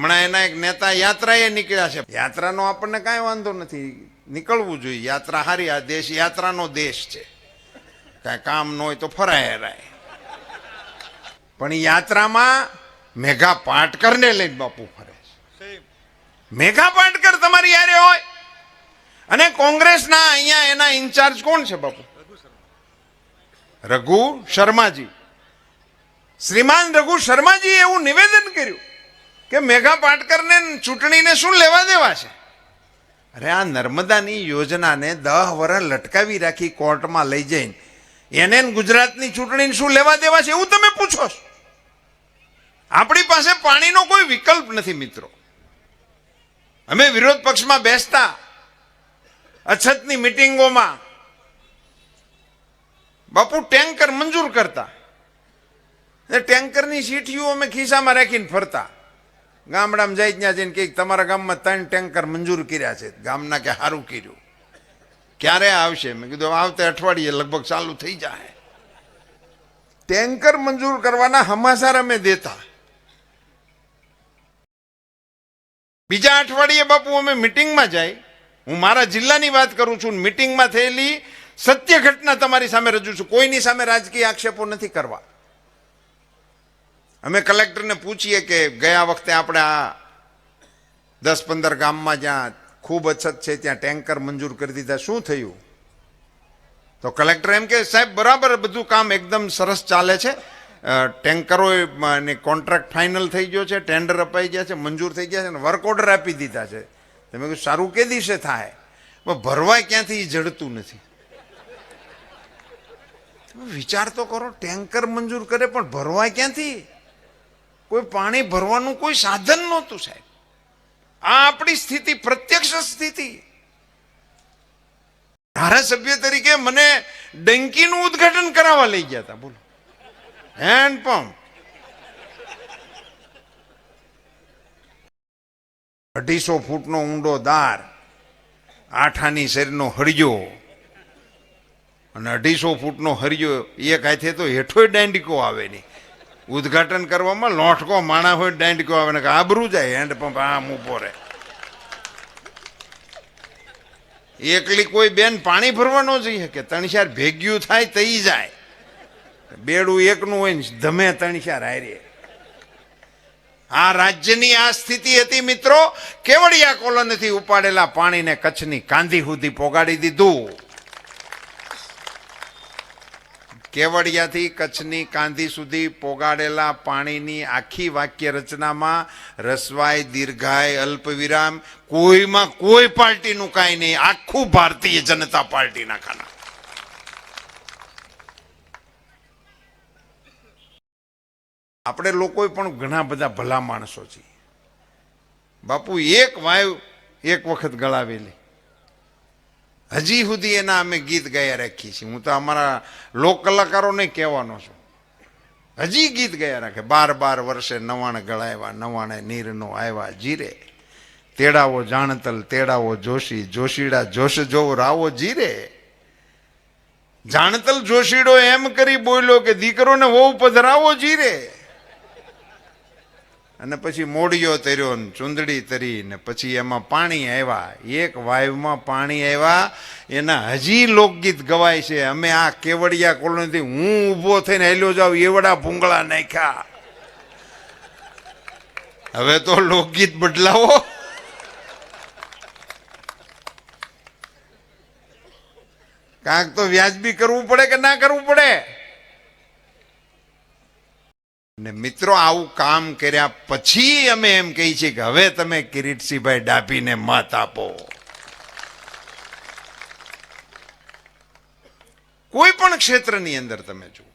હમણાં એના એક નેતા યાત્રાએ નીકળ્યા છે. યાત્રાનો આપણને કાંઈ વાંધો નથી. નીકળવું જોઈએ. યાત્રા હારી આ દેશ યાત્રાનો દેશ છે. કાંઈ કામ ન હોય તો ફરાય હરાય પણ યાત્રામાં મેઘા પાટકરને લઈને બાપુ ફરે છે. મેઘા પાટકર તમારી યારે હોય? અને કોંગ્રેસના અહીંયા એના ઇન્ચાર્જ કોણ છે બાપુ? રઘુ શર્માજી. શ્રીમાન રઘુ શર્માજી એવું નિવેદન કર્યું. કે મેઘા પાટકરને ચૂંટણીને શું લેવા દેવા છે? અરે આ નર્મદાની યોજનાને દહ વર્ષ લટકાવી રાખી કોર્ટમાં લઈ જઈને એને ગુજરાતની ચૂંટણીને શું લેવા દેવા છે એવું તમે પૂછો છો? આપણી પાસે પાણીનો કોઈ વિકલ્પ નથી, મિત્રો. અમે વિરોધ પક્ષમાં બેસતા અછતની મિટિંગોમાં બાપુ ટેન્કર મંજૂર કરતા. ટેન્કરની સીઠીઓ અમે ખિસ્સામાં રાખીને ફરતા. ગામડામાં જાય ત્યાં જઈને કે તમારા ગામમાં ત્રણ ટેન્કર મંજૂર કર્યા છે. ગામના કે સારું કર્યું. ક્યારે આવશે? મેં કીધું, આવતે અઠવાડિયે લગભગ ચાલુ થઈ જાય. ટેન્કર મંજૂર કરવાના હમાસાર અમે દેતા. બીજા અઠવાડિયે બાપુ અમે મિટિંગમાં જાય. હું મારા જિલ્લાની વાત કરું છું, મિટિંગમાં થયેલી સત્ય ઘટના તમારી સામે રજૂ છું. કોઈની સામે રાજકીય આક્ષેપો નથી કરવા. અમે કલેક્ટરને પૂછીએ કે ગયા વખતે આપણે આ દસ પંદર ગામમાં જ્યાં ખૂબ અછત છે ત્યાં ટેન્કર મંજૂર કરી દીધા. શું થયું? તો કલેક્ટર એમ કે, સાહેબ, બરાબર બધું કામ એકદમ સરસ ચાલે છે. ટેન્કરો કોન્ટ્રાક્ટ ફાઇનલ થઈ ગયો છે, ટેન્ડર અપાઈ ગયા છે, મંજૂર થઈ ગયા છે અને વર્ક ઓર્ડર આપી દીધા છે. તમે કહ્યું સારું, કે દિવસે થાય? પણ ભરવાય ક્યાંથી? જડતું નથી. વિચાર તો કરો, ટેન્કર મંજૂર કરે, પણ ભરવાય ક્યાંથી? કોઈ પાણી ભરવાનું કોઈ સાધન નહોતું સાહેબ. આ આપણી સ્થિતિ, પ્રત્યક્ષ સ્થિતિ. ધારાસભ્ય તરીકે મને ડંકીનું ઉદ્ઘાટન કરાવવા લઈ ગયા હતા, બોલો. Hand pump. અઢીસો ફૂટનો ઊંડો દાર આઠાની શરીરનો હળિયો અને અઢીસો ફૂટનો હરિયો એક હાથે તો હેઠોય દાંડિકો આવે નહીં. ઉદ્ઘાટન કરવામાં લોટકો માણા હોય, દાંડિકો આવે ને આબરું જાય હેન્ડ પંપ આમ ઊભો રહે. એકલી કોઈ બેન પાણી ભરવા ન જઈ શકે. ત્રણ ભેગ્યું થાય, તઈ જાય. બેડું એકનું હોય ને, ધમે ત્રણ ચાર હારે. આ રાજ્યની આ સ્થિતિ હતી મિત્રો, કેવડિયા કોલોનીથી ઉપાડેલા પાણીને કચ્છની કાંધી સુધી પોગાડી દીધું. કેવડિયાથી કચ્છની કાંધી સુધી પોગાડેલા પાણીની આખી વાક્ય રચનામાં રસવાય, દીર્ઘાય, અલ્પવિરામ, કોઈમાં કોઈ પાર્ટીનું કાંઈ નહીં, આખું ભારતીય જનતા પાર્ટીના ખાના. આપણે લોકો પણ ઘણા બધા ભલા માણસો છીએ. બાપુ, એક વાયુ એક વખત ગળાવેલી. હજી સુધી એના અમે ગીત ગાયા રાખીએ છીએ. હું તો અમારા લોક કલાકારોને કહેવાનો છું. હજી ગીત ગાયા રાખે. બાર બાર વર્ષે નવાણ ગળાવ્યા, નવાણે નીરનો આવ્યા જીરે. તેડાવો જાણતલ, તેડાવો જોશી, જોશીડા જોશ જો રાવો જીરે. જાણતલ જોશીડો એમ કરી બોલ્યો કે દીકરોને વહુ પધરાવો જીરે. અને પછી મોડિયો તર્યો ને ચૂંદડી તરી ને પછી એમાં પાણી આવ્યા. એક વાયુમાં પાણી આવ્યા. એના હજી લોકગીત ગવાય છે. અમે આ કેવડિયા કોલોનીથી હું ઊભો થઈને હેલ્યો જાઉં, એવડા ભૂંગળા નાખ્યા. હવે તો લોકગીત બદલાવો. કાંક તો વ્યાજબી કરવું પડે કે ના કરવું પડે? ને મિત્રો, આવું કામ કર્યા પછી અમે એમ કહી છીએ કે હવે તમે કિરીટસિંહભાઈ ડાભીને મત આપો. કોઈ પણ ક્ષેત્રની અંદર તમે જુઓ.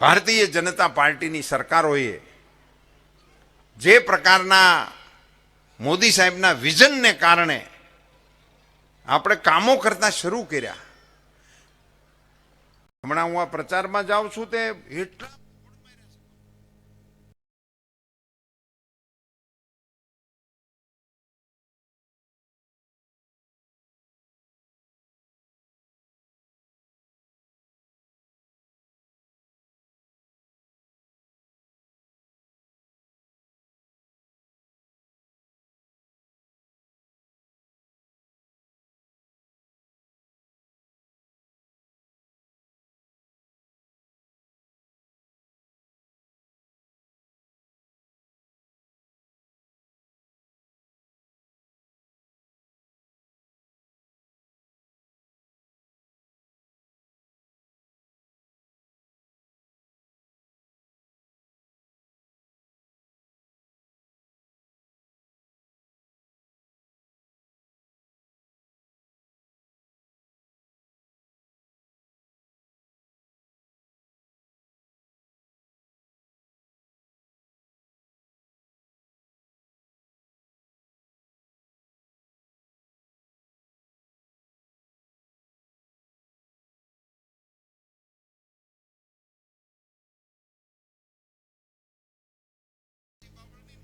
ભારતીય જનતા પાર્ટીની સરકારોએ જે પ્રકારના મોદી સાહેબના વિઝનને કારણે આપણે કામો કરતા શરૂ કર્યા. હમણાં હું આ પ્રચારમાં જાઉં છું તે એટલા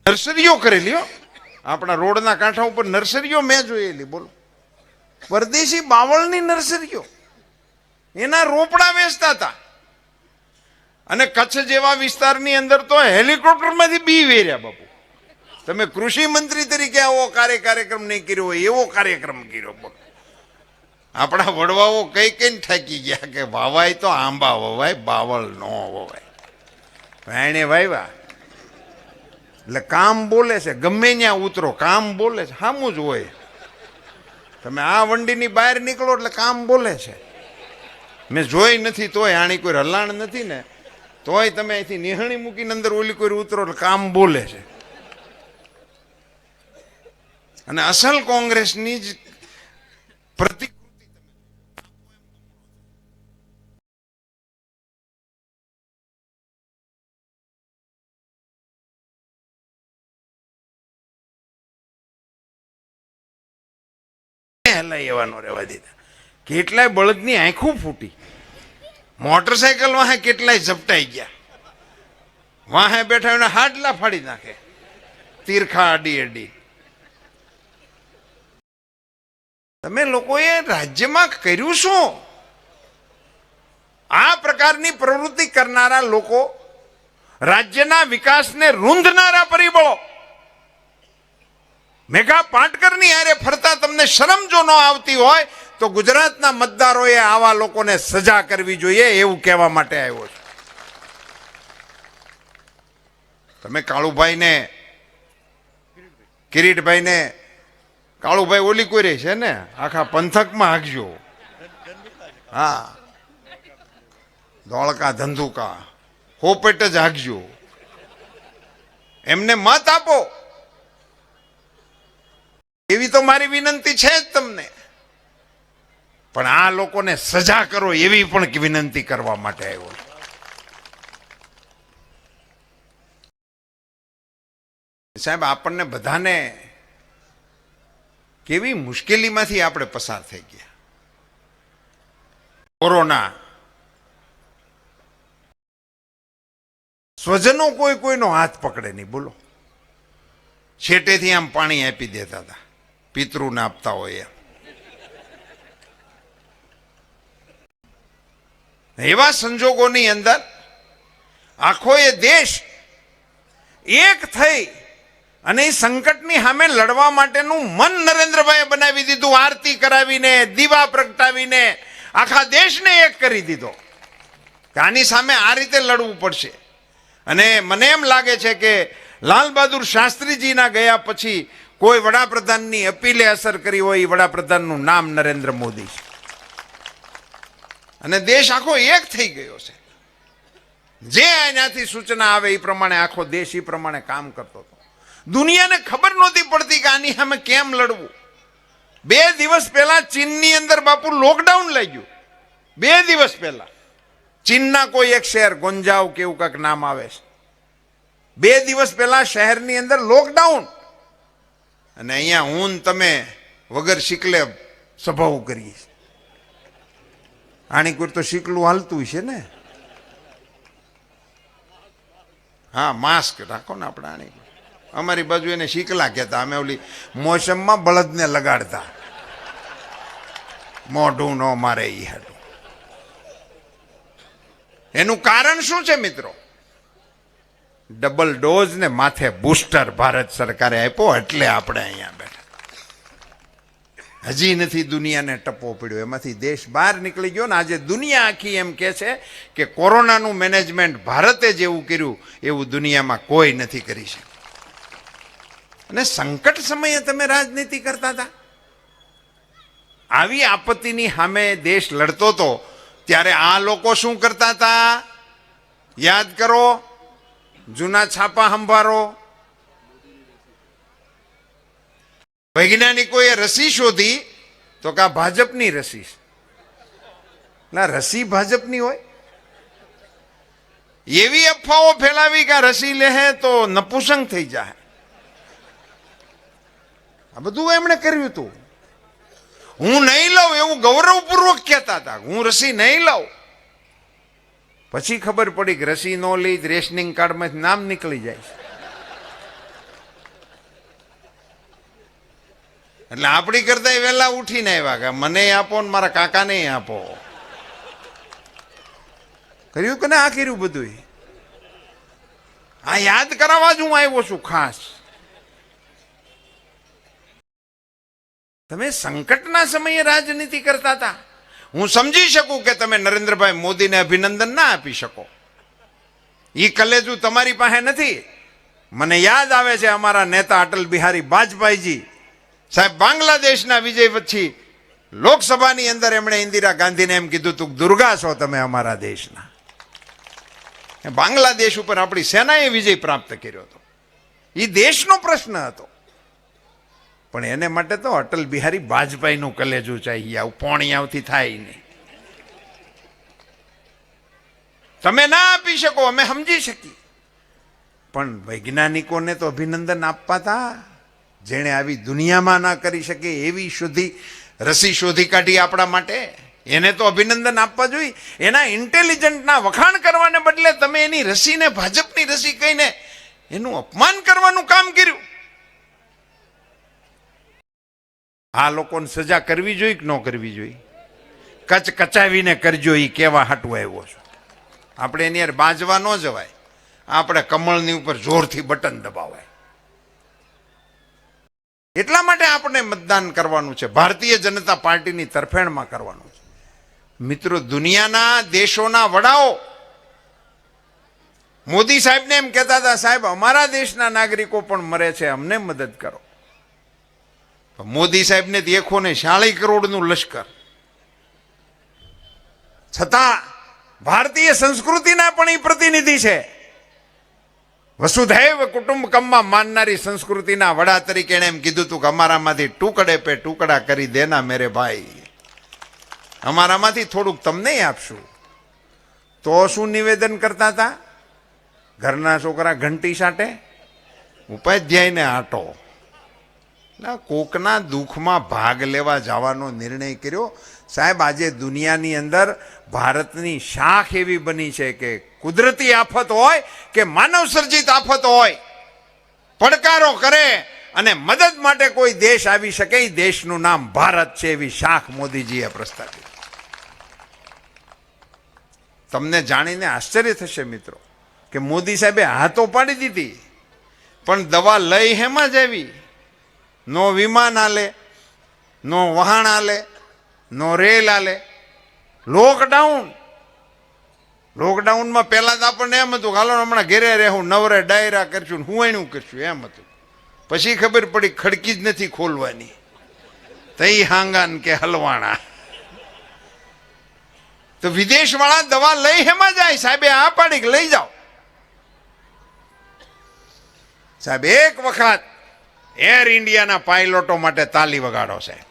નર્સરીઓ કરેલી હો. આપણા રોડના કાંઠા ઉપર નર્સરીઓ મેં જોયેલી, બોલો. પરદેશી બાવળની નર્સરીઓ. એના રોપડા વેચતા હતા. અને કચ્છ જેવા વિસ્તારની અંદર તો હેલિકોપ્ટરમાંથી બી વેર્યા બાપુ. તમે કૃષિ મંત્રી તરીકે આવો, કાર્ય કાર્યક્રમ નહીં કર્યો હોય, એવો કાર્યક્રમ કર્યો, બોલો. આપણા વડવાઓ કઈ કઈ થાકી ગયા કે વાવાય તો આંબા વવાય, બાવળ ન વવાય. ભાઈને વાવ્યા એટલે કામ બોલે છે, ગમે ત્યાં ઉતરો, કામ બોલે છે સામું જ હોય. તમે આ વંડીની બહાર નીકળો એટલે કામ બોલે છે. મેં જોઈ નથી તોય, આની કોઈ હલાણ નથી ને, તોય તમે અહીંથી નિહણી મૂકીને અંદર ઓલી કોઈ ઉતરો એટલે કામ બોલે છે. અને અસલ કોંગ્રેસની જ પ્રતિ હલાઈ એવાનો રહેવા દીધા. કેટલાય બળદની આંખો ફૂટી. મોટરસાયકલ વાહે કેટલાય ઝપટાઈ ગયા. વાહે બેઠા એને હાડલા ફાડી નાખે. તીરખા અડી અડી. તમે લોકોએ રાજ્યમાં કર્યું શું? આ પ્રકારની પ્રવૃત્તિ કરનારા લોકો રાજ્યના વિકાસને રૂંધનારા પરિબળો. મેઘા પાટકરની હારે ફરતા તમને શરમ જો ન આવતી હોય, તો ગુજરાતના મતદારોએ આવા લોકોને સજા કરવી જોઈએ એવું કહેવા માટે આવ્યો છું. તમે કાળુભાઈને, કિરીટભાઈને, કાળુભાઈ ઓલી કોઈ રહી છે ને? આખા પંથકમાં હાકજો. હા. ધોળકા ધંધુકા. હોપેટ જ હાકજો. એમને મત આપો. એવી તો મારી વિનંતી છે જ તમને. પણ આ લોકોને સજા કરો એવી પણ વિનંતી કરવા માટે આવ્યો સાહેબ, આપણને બધાને કેવી મુશ્કેલીમાંથી આપણે પસાર થઈ ગયા. કોરોના. સ્વજનો કોઈ કોઈનો હાથ પકડે નહીં, બોલો. છેટેથી આમ પાણી આપી દેતા હતા. પિતૃને આપતા હોય એવા સંજોગોની અંદર આખો એ દેશ એક થઈ અને એ સંકટની સામે લડવા માટેનું મન નરેન્દ્રભાઈએ બનાવી દીધું, આરતી કરાવીને, દીવા પ્રગટાવીને, આખા દેશને એક કરી દીધો. આની સામે આ રીતે લડવું પડશે. અને મને એમ લાગે છે કે લાલ બહાદુર શાસ્ત્રીજીના ગયા પછી કોઈ વડાપ્રધાનની અપીલે અસર કરી હોય એ વડાપ્રધાનનું નામ નરેન્દ્ર મોદી છે. અને દેશ આખો એક થઈ ગયો છે. જે એનાથી સૂચના આવે એ પ્રમાણે આખો દેશ એ પ્રમાણે કામ કરતો હતો. દુનિયાને ખબર નહોતી પડતી કે આની સામે કેમ લડવું. બે દિવસ પહેલા ચીનની અંદર બાપુ લોકડાઉન લાગ્યું. બે દિવસ પહેલા. ચીનના કોઈ એક શહેર ગોંજાવ કેવું કાંઈક નામ આવે છે. બે દિવસ પહેલા શહેરની અંદર લોકડાઉન. અને અહીંયા હું તમે વગર શીખલે સભાઓ કરીએ આણીકુર તો શીકલું હાલતું છે ને? હા માસ્ક રાખો ને આપણે આણીકુર અમારી બાજુ એને શીકલા કહેતા, અમે ઓલી મોસમમાં બળદને લગાડતા. મોઢું ન મારે એ હાટું. એનું કારણ શું છે મિત્રો? ડબલ ડોઝ ને માથે બુસ્ટર ભારત સરકારે આપ્યો, એટલે આપણે અહીંયા બેઠા. હજી નથી દુનિયાને ટપ્પો પડ્યો. એમાંથી દેશ બહાર નીકળી ગયો ને આજે દુનિયા આખી એમ કે છે કે કોરોનાનું મેનેજમેન્ટ ભારતે જેવું કર્યું, એવું દુનિયામાં કોઈ નથી કરી શક્યું. અને સંકટ સમયે તમે રાજનીતિ કરતા હતા. આવી આપત્તિની સામે દેશ લડતો હતો ત્યારે આ લોકો શું કરતા હતા? યાદ કરો જૂના છાપા સંભારો વૈજ્ઞાનિકોએ રસી શોધી, તો કે આ ભાજપની રસી ના રસી ભાજપની હોય. એવી અફવાઓ ફેલાવી કે રસી લેહે તો નપુસંગ થઈ જાય આ બધું એમણે કર્યું હતું. હું નહીં લઉં એવું ગૌરવપૂર્વક કહેતા હતા હું રસી નહીં લઉં. પછી ખબર પડી કે રસી નો લઈ રેશનિંગ કાર્ડમાંથી નામ નીકળી જાય એટલે આપણી કરતા વહેલા ઉઠીને આવ્યા કે મને આપો ને મારા કાકાને આપો. કર્યું કે ના આ કર્યું બધું આ યાદ કરાવવા જ હું આવ્યો છું ખાસ. તમે સંકટના સમયે રાજનીતિ કરતા હતા. હું સમજી શકું કે તમે નરેન્દ્રભાઈ મોદીને અભિનંદન ના આપી શકો. એ કલેજું તમારી પાસે નથી. મને યાદ આવે છે અમારા નેતા અટલ બિહારી વાજપેયીજી. સાહેબ, બાંગ્લાદેશના વિજય પછી લોકસભાની અંદર એમણે ઇન્દિરા ગાંધીને એમ કીધું તું, દુર્ગા છો તમે અમારા દેશના. બાંગ્લાદેશ ઉપર આપણી સેનાએ વિજય પ્રાપ્ત કર્યો હતો. એ દેશનો પ્રશ્ન હતો. પણ એને માટે તો અટલ બિહારી વાજપેયીનું કલેજું ચાહીએ આવું પોણિયાવથી થાય નહીં. તમે ના આપી શકો, અમે સમજી શકીએ. પણ વૈજ્ઞાનિકોને તો અભિનંદન આપવા હતા જેણે આવી દુનિયામાં ના કરી શકે એવી શોધી, રસી શોધી કાઢી આપણા માટે, એને તો અભિનંદન આપવા જોઈએ. એના ઇન્ટેલિજન્ટના વખાણ કરવાને બદલે તમે એની રસીને ભાજપની રસી કહીને એનું અપમાન કરવાનું કામ કર્યું. આ લોકોને સજા કરવી જોઈએ કે ન કરવી જોઈએ કચ કચાવીને કરજો એ કેવા હાટવા આવ્યો છો? આપણે એની યાર બાંજવા ન જવાય. આપણે કમળની ઉપર જોરથી બટન દબાવાય. એટલા માટે આપણે મતદાન કરવાનું છે. ભારતીય જનતા પાર્ટીની તરફેણમાં કરવાનું છે. મિત્રો, દુનિયાના દેશોના વડાઓ મોદી સાહેબને એમ કહેતા હતા, સાહેબ, અમારા દેશના નાગરિકો પણ મરે છે, અમને મદદ કરો. મોદી સાહેબને દેખો ને શાળી કરોડનું લશ્કર. છતાં ભારતીય સંસ્કૃતિના પણ એ પ્રતિનિધિ છે. વસુધૈવ કુટુંબકમમાં માનનારી સંસ્કૃતિના વડા તરીકે એમ કીધું હતું કે અમારામાંથી ટુકડે પે ટુકડા કરી દેના મેરે ભાઈ. અમારામાંથી થોડુંક તમને આપશું. તો શું નિવેદન કરતા હતા? ઘરના છોકરા ઘંટી સાટે, ઉપાધ્યાયને આટો. ના, કોકના દુઃખમાં ભાગ લેવા જવાનો નિર્ણય કર્યો. સાહેબ, આજે દુનિયાની અંદર ભારતની શાખ એવી બની છે કે કુદરતી આફત હોય કે માનવ સર્જિત આફત હોય. પડકારો કરે અને મદદ માટે કોઈ દેશ આવી શકે એ દેશનું નામ ભારત છે એવી શાખ મોદીજીએ પ્રસ્તાવી તમને જાણીને આશ્ચર્ય થશે મિત્રો, કે મોદી સાહેબે હાથો પાડી દીધી. પણ દવા લઈ હેમાં જ આવી. નો વિમાન આલે, નો વહાણ આલે, નો રેલ આલે. લોકડાઉન લોકડાઉનમાં પહેલાં તો આપણને એમ હતું હાલો હમણાં ઘેરે રહેવું, નવરે ડાયરા કરશું ને એનું કરશું, એમ હતું. પછી ખબર પડી ખડકી જ નથી ખોલવાની. તઈ હાંગાન કે હલવાણા. તો વિદેશવાળા દવા લઈ હેમાં જાય? સાહેબે આ પાડી કે લઈ જાઓ. સાહેબ, એક વખત એર ઇન્ડિયાના પાયલોટો માટે તાલી વગાડો છે.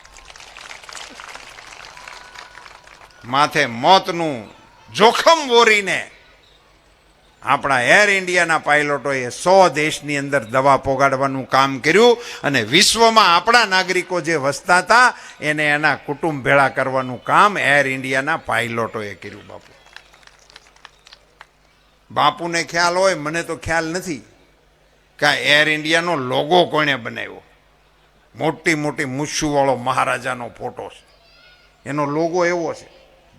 માથે મોતનું જોખમ વોરીને આપણા એર ઇન્ડિયાના પાયલોટોએ સો દેશની અંદર દવા પોગાડવાનું કામ કર્યું અને વિશ્વમાં આપણા નાગરિકો જે વસતા હતા, એને એના કુટુંબ ભેળા કરવાનું કામ એર ઇન્ડિયાના પાયલોટોએ કર્યું, બાપુ. બાપુને ખ્યાલ હોય, મને તો ખ્યાલ નથી. કે આ એર ઇન્ડિયાનો લોગો કોણે બનાવ્યો? મોટી મોટી મૂછુવાળો મહારાજાનો ફોટો છે. એનો લોગો એવો છે.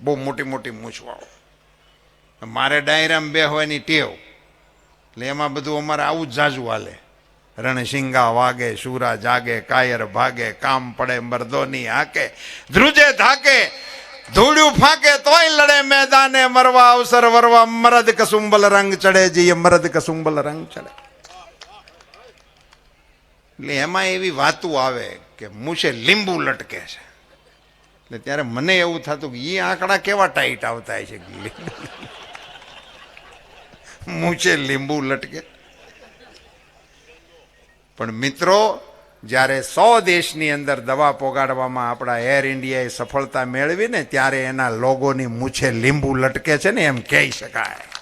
બહુ મોટી મોટી મૂછવાળો. મારે ડાયરેમ બે હોયની ટેવ. એટલે એમાં બધું અમારે આવું જ જાજુ હાલે. રણસિંગા વાગે, સુરા જાગે, કાયર ભાગે, કામ પડે, મરદોની હાકે, ધ્રુજે ધાકે, ધૂળ્યું ફાકે તોય લડે મેદાને, મરવા અવસર વરવા મરદ કસુંબલ રંગ ચડે જઈએ મરદ કસુંબલ રંગ ચડે. એટલે એમાં એવી વાતું આવે કે મૂછે લીંબુ લટકે છે. એટલે ત્યારે મને એવું થતું કે એ આંકડા કેવા ટાઈટ આવતા છે મૂછે લીંબુ? લટકે. પણ મિત્રો, જ્યારે સો દેશની અંદર દવા પોગાડવામાં આપણા એર ઇન્ડિયાએ સફળતા મેળવીને ત્યારે એના લોગોની મૂછે લીંબુ લટકે છે ને એમ કહી શકાય.